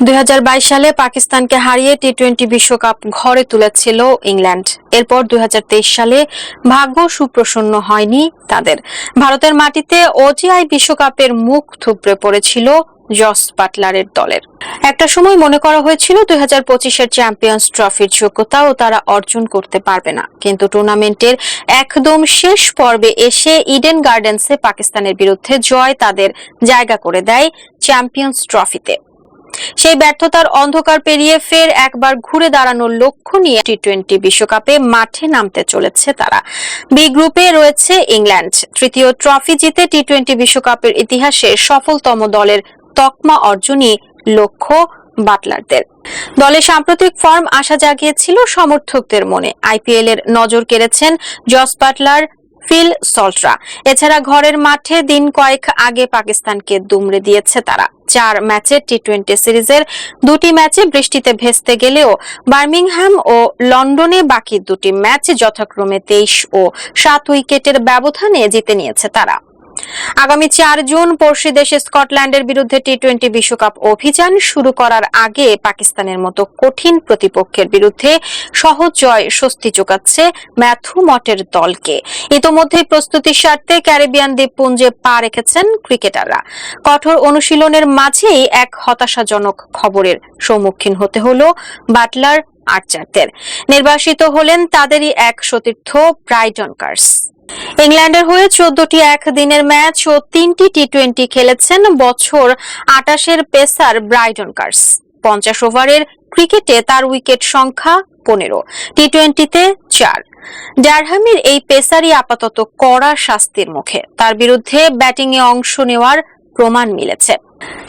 দুই হাজার বাইশ সালে পাকিস্তানকে হারিয়ে টি টোয়েন্টি বিশ্বকাপ ঘরে তুলেছিল ইংল্যান্ড। এরপর দুই হাজার তেইশ সালে ভাগ্য সুপ্রসন্ন হয়নি তাদের। ভারতের মাটিতে ওডিআই বিশ্বকাপের মুখ থুবড়ে পড়েছিল জস বাটলারের দলের। একটা সময় মনে করা হয়েছিল দুই হাজার পঁচিশের চ্যাম্পিয়ন্স ট্রফির যোগ্যতাও তারা অর্জন করতে পারবে না। কিন্তু টুর্নামেন্টের একদম শেষ পর্বে এসে ইডেন গার্ডেন্সে পাকিস্তানের বিরুদ্ধে জয় তাদের জায়গা করে দেয় চ্যাম্পিয়ন্স ট্রফিতে। সেই ব্যর্থতার অন্ধকার পেরিয়ে ফের একবার ঘুরে দাঁড়ানোর লক্ষ্য নিয়ে টি টোয়েন্টি বিশ্বকাপে মাঠে নামতে চলেছে তারা। বি গ্রুপে রয়েছে ইংল্যান্ড। তৃতীয় ট্রফি জিতে টি টোয়েন্টি বিশ্বকাপের ইতিহাসে সফলতম দলের তকমা অর্জনই লক্ষ্য বাটলারদের। দলে সাম্প্রতিক ফর্ম আশা জাগিয়েছিল সমর্থকদের মনে। আইপিএল এর নজর কেড়েছেন জস বাটলার, ফিল সল্টরা। এছাড়া ঘরের মাঠে দিন কয়েক আগে পাকিস্তানকে দুমড়ে দিয়েছে তারা। চার ম্যাচের টি টোয়েন্টি সিরিজের দুটি ম্যাচে বৃষ্টিতে ভেস্তে গেলেও বার্মিংহাম ও লন্ডনে বাকি দুটি ম্যাচ যথাক্রমে তেইশ ও সাত উইকেটের ব্যবধানে জিতে নিয়েছে তারা। আগামী চার জুন পড়শি দেশে স্কটল্যান্ডের বিরুদ্ধে টি টোয়েন্টি বিশ্বকাপ অভিযান শুরু করার আগে পাকিস্তানের মতো কঠিন প্রতিপক্ষের বিরুদ্ধে সহজ জয় স্বস্তি যোগাচ্ছে ম্যাথু মটের দলকে। ইতোমধ্যেই প্রস্তুতির স্বার্থে ক্যারিবিয়ান দ্বীপপুঞ্জে পা রেখেছেন ক্রিকেটাররা। কঠোর অনুশীলনের মাঝেই এক হতাশাজনক খবরের সম্মুখীন হতে হলো বাটলার আর্চারদের। নির্বাসিত হলেন তাদেরই এক সতীর্থ ব্রাইটন কার্স। ইংল্যান্ডের হয়ে চোদ্দটি একদিনের ম্যাচ ও তিনটি টি টোয়েন্টি খেলেছেন বছর আটাশের পেসার ব্রাইটন কার্স। পঞ্চাশ ওভারের ক্রিকেটে তার উইকেট সংখ্যা পনেরো টি টোয়েন্টিতে চার। ডারহামের এই পেসারই আপাতত কড়া শাস্তির মুখে। তার বিরুদ্ধে ব্যাটিংয়ে অংশ নেওয়ার প্রমাণ মিলেছে।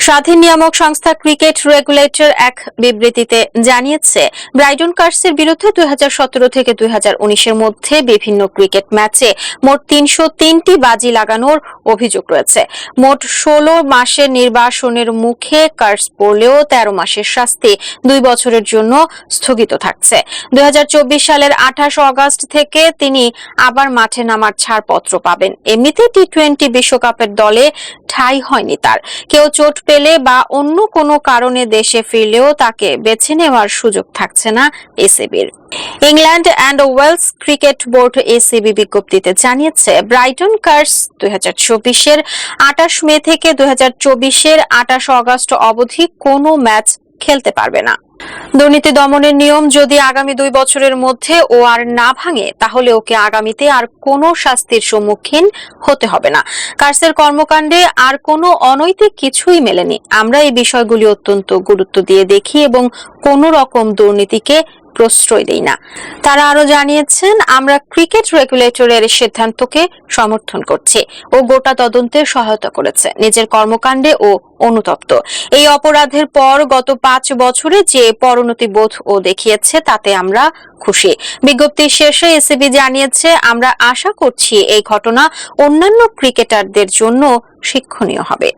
স্বাধীন নিয়ামক সংস্থা ক্রিকেট রেগুলেটর এক বিবৃতিতে জানিয়েছে ব্রাইডন কার্সের বিরুদ্ধে দুই হাজার সতেরো থেকে দুই হাজার উনিশ এর মধ্যে বিভিন্ন ক্রিকেট ম্যাচে মোট তিনশো তিনটি বাজি লাগানোর অভিযোগ রয়েছে। মোট ষোলো মাসের নির্বাসনের মুখে কার্স পড়লেও তেরো মাসের শাস্তি দুই বছরের জন্য স্থগিত থাকছে। দুই হাজার চব্বিশ সালের আঠাশ অগস্ট থেকে তিনি আবার মাঠে নামার ছাড়পত্র পাবেন। এমনিতে টি টোয়েন্টি বিশ্বকাপের দলে ঠাঁই হয়নি তার। কেউ চোট পেলে বা অন্য কোনো কারণে দেশে ফিরলেও তাকে বেছে নেওয়ার সুযোগ থাকছে না এসিবির। England and Wales Cricket Board ECB বিজ্ঞপ্তিতে জানিয়েছে, ব্রাইটন কার্স দুই হাজার চব্বিশের আটাশ মে থেকে দুই হাজার চব্বিশের আটাশ অগস্ট অবধি কোনো ম্যাচ খেলতে পারবে না। দুর্নীতি দমনের নিয়ম যদি আগামী দুই বছরের মধ্যে ও আর না ভাঙে, তাহলে ওকে আগামীতে আর কোনো শাস্তির সম্মুখীন হতে হবে না। কার্সের কর্মকাণ্ডে আর কোনো অনৈতিক কিছুই মেলেনি। আমরা এই বিষয়গুলি অত্যন্ত গুরুত্ব দিয়ে দেখি এবং কোনো রকম দুর্নীতিকে প্রশ্রয় দেই না। তারা আরও জানিয়েছেন, আমরা ক্রিকেট রেগুলেটরের সিদ্ধান্তকে সমর্থন করছি ও গোটা তদন্তে সহায়তা করেছে, নিজের কর্মকাণ্ডে ও অনুতপ্ত। এই অপরাধের পর গত পাঁচ বছরে যে পরনতি বোধ ও দেখিয়েছে, তাতে আমরা খুশি। বিজ্ঞপ্তি শেষে এসিবি জানিয়েছে, আমরা আশা করছি এই ঘটনা অন্যান্য ক্রিকেটারদের জন্য শিক্ষণীয় হবে।